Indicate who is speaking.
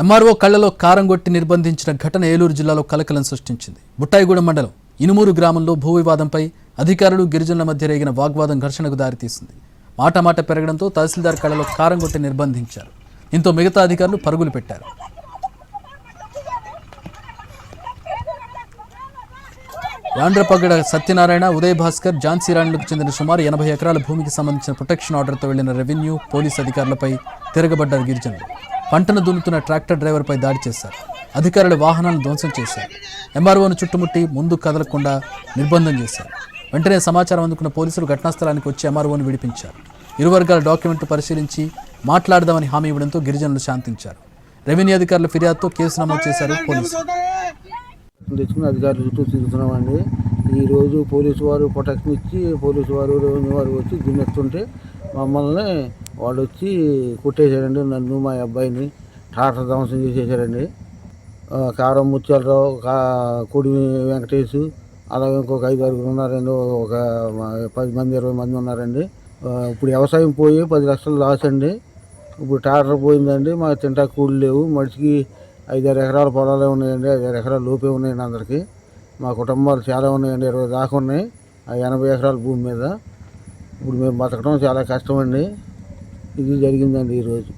Speaker 1: MRO కళ్ళలో కారం కొట్టి నిర్బంధించిన ఘటన ఏలూరు జిల్లాలో కలకలం సృష్టించింది. బుట్టాయిగూడెం మండలం ఇనుమూరు గ్రామంలో భూ వివాదంపై అధికారులు గిరిజనుల మధ్య రేగిన వాగ్వాదం ఘర్షణకు దారితీసింది. మాట మాట పెరగడంతో తహసీల్దార్ కళ్ళలో కారం కొట్టి నిర్బంధించారు. దీంతో మిగతా అధికారులు పరుగులు పెట్టారు. యాండ్రపగడ సత్యనారాయణ ఉదయ్ భాస్కర్ ఝాన్సీ రాణులకు చెందిన సుమారు ఎనభై ఎకరాల భూమికి సంబంధించిన ప్రొటెక్షన్ ఆర్డర్తో వెళ్ళిన రెవెన్యూ పోలీస్ అధికారులపై తిరగబడ్డారు గిరిజనులు. పంటను దున్నుతున్న ట్రాక్టర్ డ్రైవర్పై దాడి చేశారు. అధికారులు వాహనాలను ధ్వంసం చేశారు. ఎంఆర్ఓను చుట్టుముట్టి ముందు కదలకుండా నిర్బంధం చేశారు. వెంటనే సమాచారం అందుకున్న పోలీసులు ఘటనా స్థలానికి వచ్చి ఎంఆర్ఓను విడిపించారు. ఇరు వర్గాల డాక్యుమెంట్లు పరిశీలించి మాట్లాడదామని హామీ ఇవ్వడంతో గిరిజనులు శాంతించారు. రెవెన్యూ అధికారుల ఫిర్యాదుతో కేసు నమోదు చేశారు పోలీసులు.
Speaker 2: తెచ్చుకుని అధికారుల చుట్టూ తిరుగుతున్నామండి. ఈరోజు పోలీసు వారు ప్రొటెక్షన్ ఇచ్చి పోలీసు వారు రెవెన్యూ వారు వచ్చి దున్నెత్తుంటే మమ్మల్ని వాళ్ళు వచ్చి కొట్టేశారండి నన్ను మా అబ్బాయిని. టాటర్ ధ్వంసం చేసేసారండి కారం ముత్యాలరావు కా కొడిమి వెంకటేష్ అలాగే ఇంకొక ఐదు ఆరుగురు ఉన్నారండి. ఒక పది మంది ఇరవై మంది ఉన్నారండి. ఇప్పుడు వ్యవసాయం పోయి పది లక్షలు లాస్ అండి. ఇప్పుడు టాటర్ పోయిందండి. మా తింటా కూళ్ళు లేవు. మనిషికి ఐదారు ఎకరాల పొలాలే ఉన్నాయండి. ఐదారు ఎకరాల లోపే ఉన్నాయండి అందరికీ. మా కుటుంబాలు చాలా ఉన్నాయండి. ఇరవై దాకా ఉన్నాయి. ఆ ఎనభై ఎకరాల భూమి మీద. ఇప్పుడు మేము బతకడం చాలా కష్టం అండి ఇది జరిగిందండి ఈరోజు